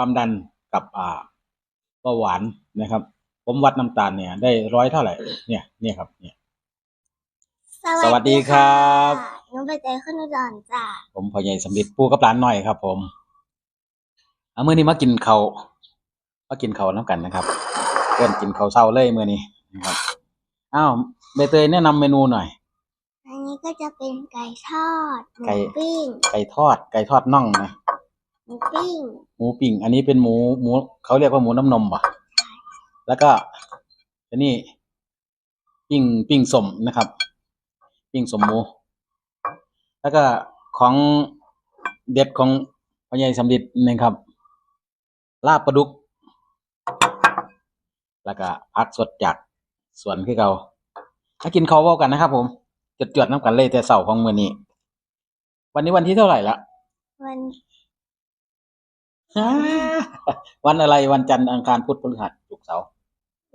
ความดันกับอ่าเบาหวานนะครับ ผมวัดน้ำตาลเนี่ย ได้ร้อยเท่าไหร่ เนี่ย เนี่ยครับ เนี่ย สวัสดีครับ หนูไปเจอขึ้นอุดรจ้ะผมพ่อใหญ่สำลิดปูกับร้านหน่อยครับ ผมเอามื่อนี้มากินเขาวมากินเขาวน้ำกันนะครับเพื่อนกินเขาวเศร้าเลยมื่อนี้นะครับอ้าวใบเตยแนะนำเมนูหน่อย อันนี้ก็จะเป็นไก่ทอดหมูไก่ ปิ้ง ไก่ทอดไก่ทอดน่องนะ หมูปิ้งหมูปิ้ง อันนี้เป็นหมูหมูเขาเรียกว่าหมูน้ำนมป่ะ แล้วก็อันนี้ปิ้งปิ้งสมนะครับ ปิ้งสมหมู แล้วก็ของเด็ดของพ่อใหญ่สำลิดนะครับ ลาบปลาดุก แล้วก็พักสดจากสวนคือเก่าถ้ากินข้าวเว้ากันนะครับผมจดจดๆน้ำกันเลยแต่เสาร์ของมือนี้ วันนี้วันที่เท่าไหร่ละวัน วันอะไรวันจันทร์อังคารพุธพฤหัสศุกร์เสาร์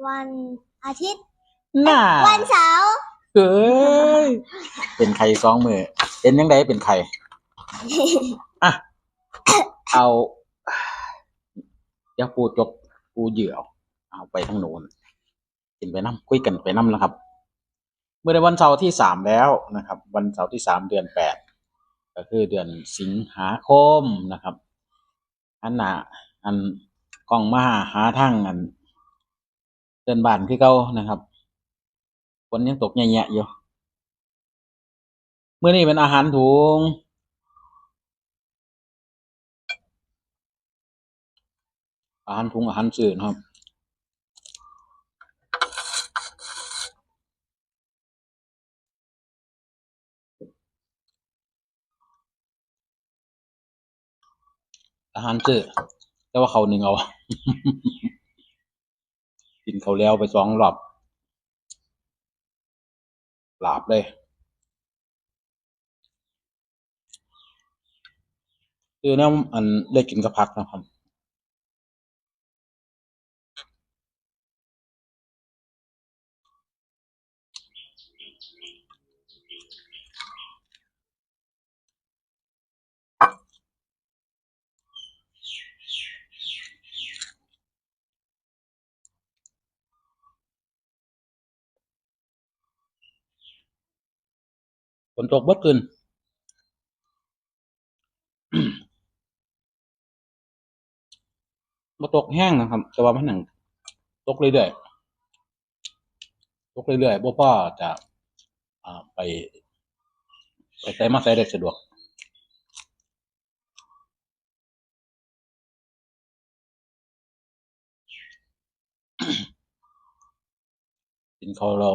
วันอาทิตย์น่าวันเสาร์เอ้ยเป็นไข่สองมือเป็นยังไงเป็นไข่อะเอาเดี๋ยวปูจกปูเหยื่อเอาเอาไปทั้งโน้นกินไปน้ำคุยกันไปน้ำแล้วครับ เมื่อในวันเสาร์ที่สามแล้วนะครับ วันเสาร์ที่สามเดือนแปดก็คือเดือนสิงหาคมนะครับ อันน่ะอันกล้องมาหาทางอันเดินบ้านคือเก่านะครับฝนยังตกแย่ๆอยู่เมื่อนี้เป็นอาหารถุงอาหารถุงอาหารสื่อนะครับ อาหารสื่อแต่ว่าเขาหนึ่งเอา กินเขาแล้วไปสองรอบหลาบเลยคือเนี่ยอันได้กินกับพักนะครับ ฝนตกบิดคืนมาตกแห้งนะครับ แต่ว่ามันหนังตกเรื่อยๆตกเรื่อยๆบ่พ่อจะอ่าไป ไปใส่มาใส่ได้สะดวกกินเขาเรา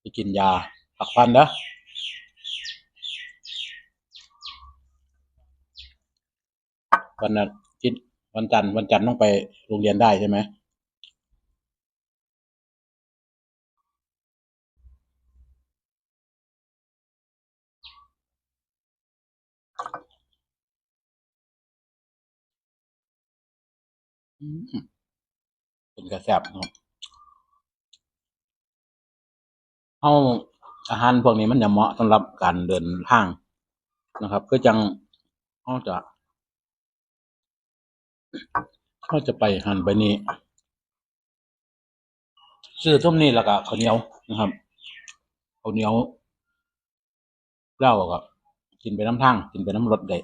ไปกินยาพักพันนะ วันนั้นกินวันจันทร์วันจันทร์ต้องไปโรงเรียนได้ใช่ไหมอืมเป็นกระแสบครับเอาอาหารพวกนี้มันจะเหมาะสำหรับการเดินทางนะครับ ก็จังเขาจะ เขาจะไปหันไปนี่ซื้อทุ่มนี่แล้วก็ข้าวเหนียวนะครับข้าวเหนียวเหล้าก็กินไปน้ำทางกินไปน้ำรถได้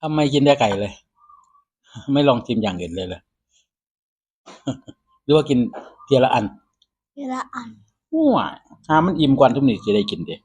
ทำไมกินได้ไก่เลย ไม่ลองชิมอย่างอื่นเลยเลยหรือว่ากินเทียละอันเวลาอ่านว้าถ้ามันอิ่มกว่าทุกนี่จะได้กินเด้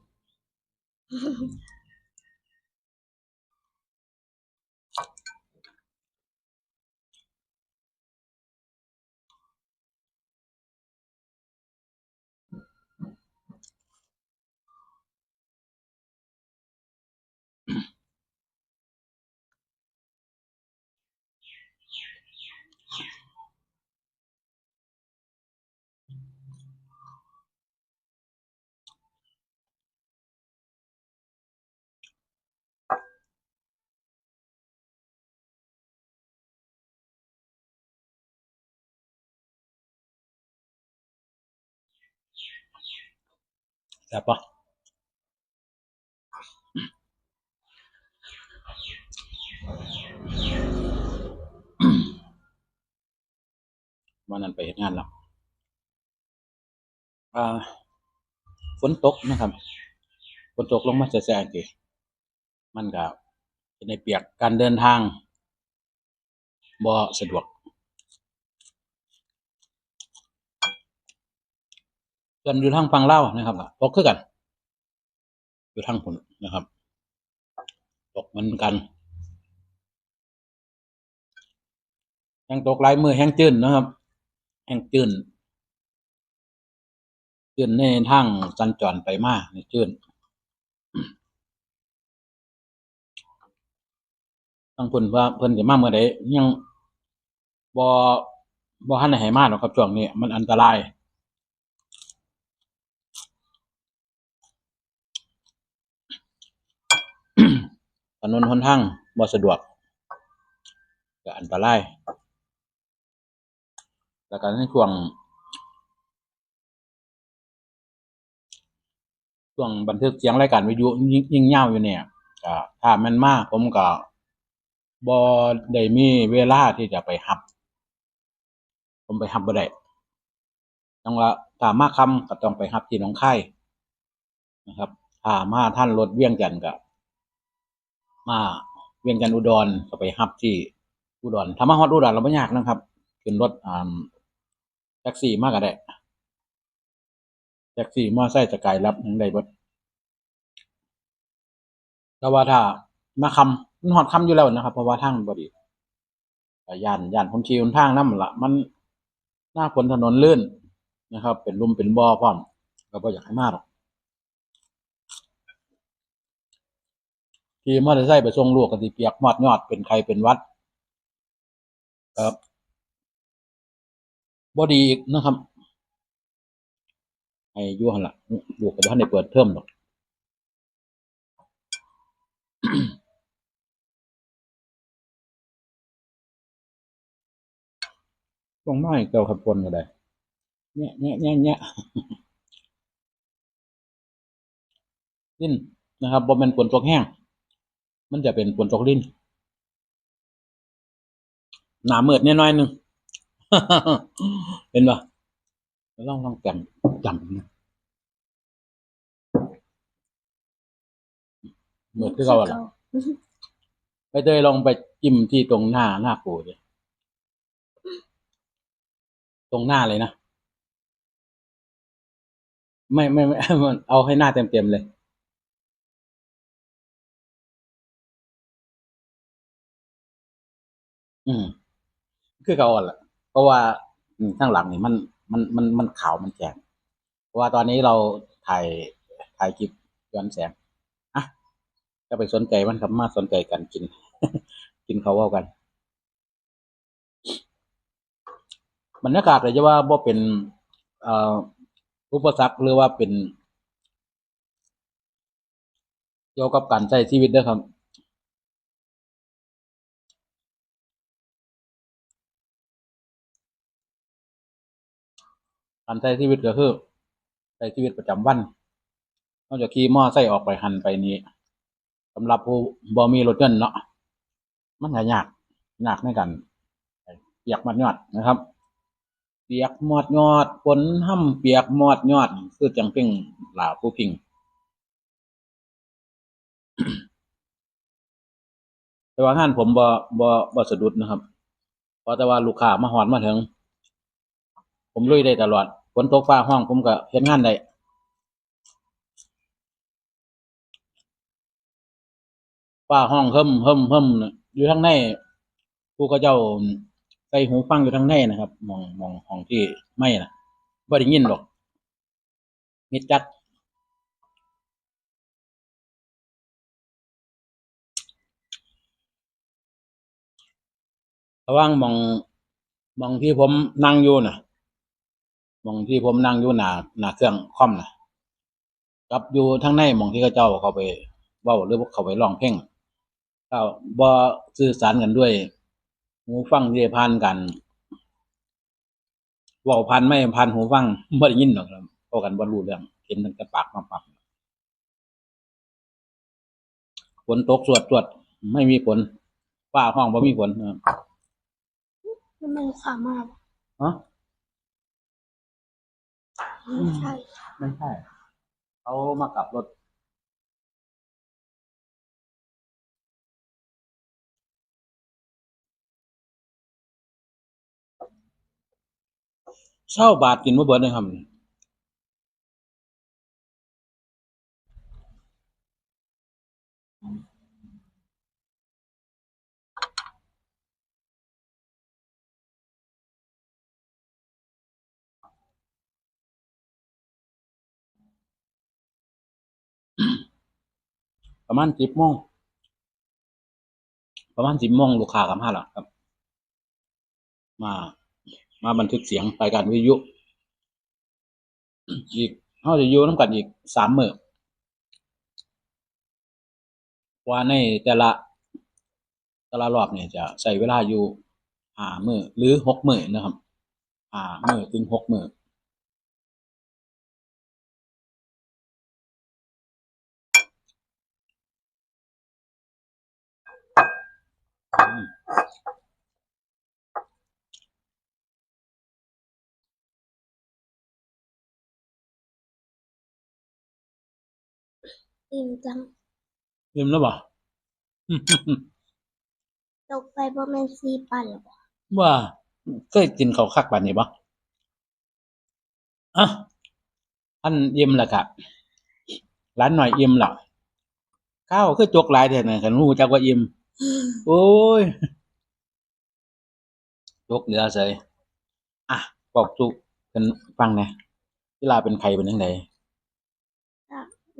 ใช่ปะวันนั้นไปเห็นงานแล้วฝนตกนะครับฝนตกลงมาแสๆทีมันก็ในเปียกการเดินทางบ่สะดวก ส่วนอยู่ทางฝั่งเล่านะครับตกคือกัน อยู่ทางผลนะครับตกเหมือนกันแห้งตกลายมือแห้งจืนนะครับแห้งจืนจืนในทางสัญจรไปมาในจืนทางเพิ่นว่าเพิ่นสิมาเมื่อใดยังบ่บ่ทันได้ให้มาหรอกครับช่วงนี้มันอันตราย ถนนหนทางบ่สะดวกก็อันตรายแล้วก็ในช่วงช่วงบันทึกเสียงรายการวิทยุยิ่งยิ่งาอยู่เนี่ยก็ถ้ามันมากผมก็บ่ได้มีเวลาที่จะไปหับ ผมไปหับบ่ได้ต้องว่าถ้ามาคำก็ต้องไปหับที่หนองคายนะครับถ้ามาท่านรถเวียงจันทน์ก็ มาเวียงจันทน์อุดรก็ไปฮับที่อุดรถ้ามาฮอดอุดรเราไม่ยากนะครับขึ้นรถอ่าแท็กซี่มากก็ได้แท็กซี่มอไซค์จะไกลรับยังได้บดแต่ว่าถ้ามาคำมันฮอดคำอยู่แล้วนะครับ เพราะว่าทางบดีย่านย่านผมชี้หนทางนั่นละมันหน้าฝนถนนลื่นนะครับ เป็นลุ่มเป็นบ่อพร้อมก็บ่อยากให้มาหรอก ขี่มอเตอร์ไซค์ไปส่งลูกกันสิเปียกหมอดยอดเป็นใครเป็นวัด ครับบอดีอีกนะครับให้อยู่หันละลูกกับท่านได้เปิดเทอมหรอกตรงน้เกี่ยวกับคนก็ได้เนี่ยเนี่ยเนี่ยเนี่ยดิ้นนะครับบ่เป็นฝนตกแห้ง มันจะเป็นฝนตกลิ้นหนาเมือดแน่น้อยหนึ่งเห็นปะลองลองจำจำนะเมือดที่เขาอะไรไปเตยลองไปจิ้มที่ตรงหน้าหน้าปูดิตรงหน้าเลยนะ ไม่ไม่ไม่มันเอาให้หน้าเต็มเต็มๆเลย อืมคือเขาอ่อนแหละเพราะว่าอืมข้างหลังนี่มันมันมันมันขาวมันแจงเพราะว่าตอนนี้เราถ่ายถ่ายคลิปย้อนแสงอะจะไปสนใจมันครับมาสนใจกันกิน กินเขาวเว่ากันบรรยากาศเลยจะว่าบ่เป็นเอ่ออุปสรรคหรือว่าเป็นเกี่ยวกับการใช้ชีวิตเด้อครับ การใช้ชีวิตก็คือใช้ชีวิตประจำวันนอกจากขี่มอไซค์ออกไปหันไปนี้สำหรับผู้บ่มีรถยนต์เนาะมันก็ยากยากในการเปียกมัดยอดนะครับ เปียกหมอดยอดฝนห้ำเปียกหมอดยอดคือจังเพ่งหลาผู้พิงแต่ว่างานผมบ่บ่บ่สะดุดนะครับเพราะแต่ว่าลูกค้ามาหอดมาถึง ผมลุยได้ตลอดฝนตกฟ้าห้องผมก็เฮ็ดงานได้ฟ้าห้องเฮิมเฮิมเฮิมน่ะอยู่ทางในผู้เขาเจ้าใส่หูฟังอยู่ทางในนะครับ มองมองห้องที่ไม่นะบ่ได้ยินหรอกมิดจัดระว่างมองมองที่ผมนั่งอยู่น่ะ มองที่ผมนั่งอยู่หน้าหน้าเครื่องคอมน่ะกับอยู่ทางในหมองที่เขาเจ้าเขาไปเว้าหรือว่าเขาไปร้องเพลงก็บ่สื่อสารกันด้วยหูฟังที่ผ่านกันเว้าผ่านไม่ผ่านหูฟังบ่ได้ยินหรอกครับเพราะกันบ่รู้เรื่องเห็นตั้งแต่ปากมาปักฝนตกสวดสวดไม่มีฝนฟ้าห้องบ่มีฝนนะครับมันเป็นความมากฮะ ไม่ใช่ไม่ใช่เขามากับรถเช่าบาทกินมาเบิดเลยครับ ประมาณสิบโมงประมาณสิบโมงลูกค้ากับมาแล้วครับ มา มาบันทึกเสียงรายการวิทยุอีกเขาจะอยู่น้ำกันอีกสามมือว่าในแต่ละแต่ละรอบเนี่ยจะใช้เวลาอยู่ห้ามือหรือหกมือนะครับห้ามือถึงหกมือม อิ่มจังลืมแล้วบ่ตกไปบนเมนซีปั่นหรอเปล่าว่าเคยกินข้าวคักบันนี้บ่อะอันอิ่มแล้วครับร้านหน่อยอิ่มแล้วข้าวคือจกหลายแท้นะคันรู้จักว่าอิ่มโอ้ยจกเหลือใส่อะบอกจุกันฟังแหน่เวลาเป็นไข้เป็นจังได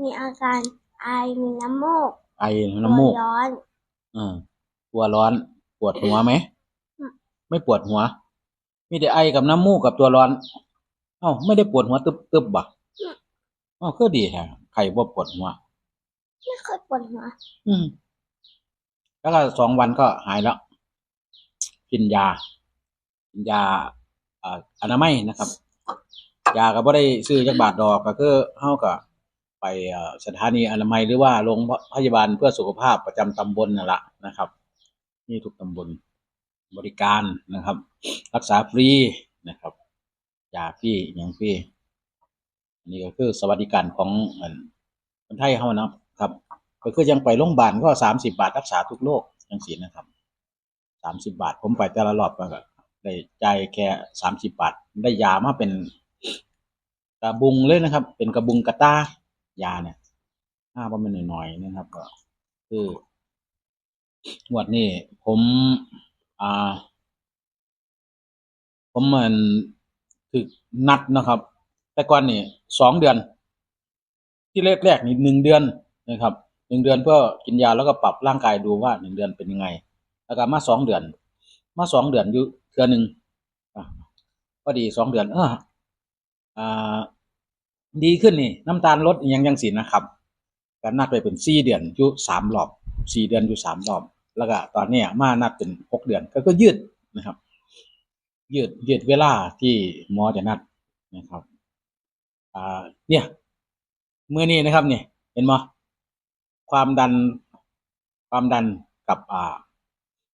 มีอาการ ไอมีน้ำมูกไอน้ำมูกตัวร้อนเออตัวร้อน ปวดหัวไหมอืมไม่ปวดหัว มีแต่ไอกับน้ำมูกกับตัวร้อน เอ้าไม่ได้ปวดหัวตึบตึบบ่ะเอ้าก็ดีแฮะไข้บ่ปวดหัว ไม่เคยปวดหัว อืม แล้วก็สองวันก็หายแล้วกินยากินยาอ่าอนามัยนะครับ ยาก็บ่ได้ซื้อจักบาทดอกก็คือเฮาก็ ไปสถานีอนามัยหรือว่าโรงพยาบาลเพื่อสุขภาพประจำตำบลนั่นละนะครับ นี่ทุกตำบลบริการนะครับ รักษาฟรีนะครับยาฟรีอย่างฟรีอันนี้ก็คือสวัสดิการของคนไทยเฮานะครับ ก็คือยังไปโรงพยาบาลก็สามสิบาทรักษาทุกโรคจังสีนะครับสามสิบาท ผมไปแต่ละรอบก็ได้จ่ายแค่สามสิบาท ได้ยามาเป็นกระบุงเลยนะครับ เป็นกระบุงกระต้า ยาเนี่ยห้าประมาณหน่อยๆนะครับก็คืองวดนี้ผมอ่า ผมเหมือนถึกนัดนะครับ แต่ก่อนนี่สองเดือน ที่แรกแรกๆนี่หนึ่งเดือนนะครับหนึ่งเดือนเพื่อกินยาแล้วก็ปรับร่างกายดูว่าหนึ่งเดือนเป็นยังไง แล้วก็มาสองเดือน มาสองเดือนอยู่เทือหนึ่งพอดีสองเดือน เอออ่า ดีขึ้นนี่น้ำตาลลดยังยังสินะครับก็นัดไปเป็นสี่เดือนอยู่สามรอบสี่เดือนอยู่สามรอบ แล้วก็ตอนนี้มานัดเป็นหกเดือนก็ก็ยืดนะครับ ยืดยืดเวลาที่หมอจะนัดนะครับอ่าเนี่ยเมื่อนี้นะครับเนี่ยเห็นไหมความดันความดันกับอ่า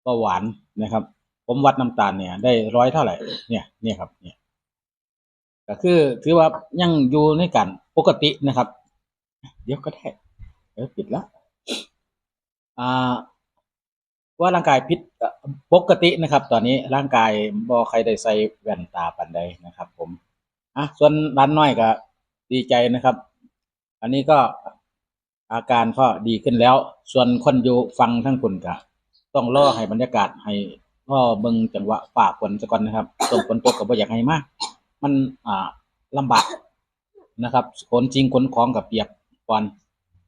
เบาหวานนะครับ ผมวัดน้ำตาลเนี่ย ได้ร้อยเท่าไหร่เนี่ยเนี่ยครับเนี่ย ก็คือถือว่ายังอยู่ในกันปกตินะครับ เดี๋ยวก็ได้เดี๋ยวปิดแล้วอ่าว่าร่างกายพิษปกตินะครับ ตอนนี้ร่างกายบ่ใครได้ใส่แว่นตาปันใดนะครับ ผมอะส่วนร้านน้อยก็ดีใจนะครับ อันนี้ก็อาการก็ดีขึ้นแล้ว ส่วนคนอยู่ฟังทั้งคุณก็ต้องรอให้บรรยากาศให้พ่อเบิ่งจังหวะฝ่าฝนซะก่อนนะครับตกฝนตกก็บ่อยากให้มาก มันอ่าลำบากนะครับขนจริงขนของกับเปียกก่อน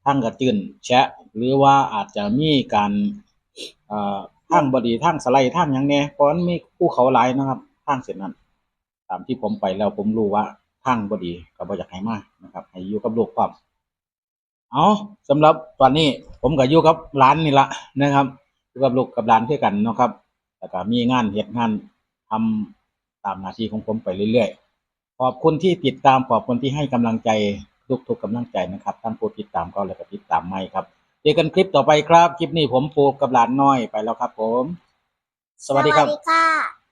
ทั้งกระจืนแชะ หรือว่าอาจจะมีการอ่อทางบดีทางสไลด์ทางหยังแน่เพราะมันมีภูเขาหลายนะครับทางเส้นนั้นตามที่ผมไปแล้วผมรู้ว่าทางบดีก็บ่อยากให้มากนะครับให้อยู่กับลูกความเอาสำหรับตอนนี้ผมก็อยู่กับร้านนี่ละนะครับอยู่กับลูกกับร้านเท่ากันนะครับแล้วก็มีงานเฮ็ดงานทำตามหน้าที่ของผมไปเรื่อยๆ ขอบคุณที่ติดตามขอบคุณที่ให้กำลังใจทุกทุกกำลังใจนะครับทั้งผู้ติดตามก็แล้วก็ติดตามไม่ครับเจอกันคลิปต่อไปครับ คลิปนี้ผมปูกับหลานน้อยไปแล้วครับผม สวัสดีครับสวัสดีค่ะ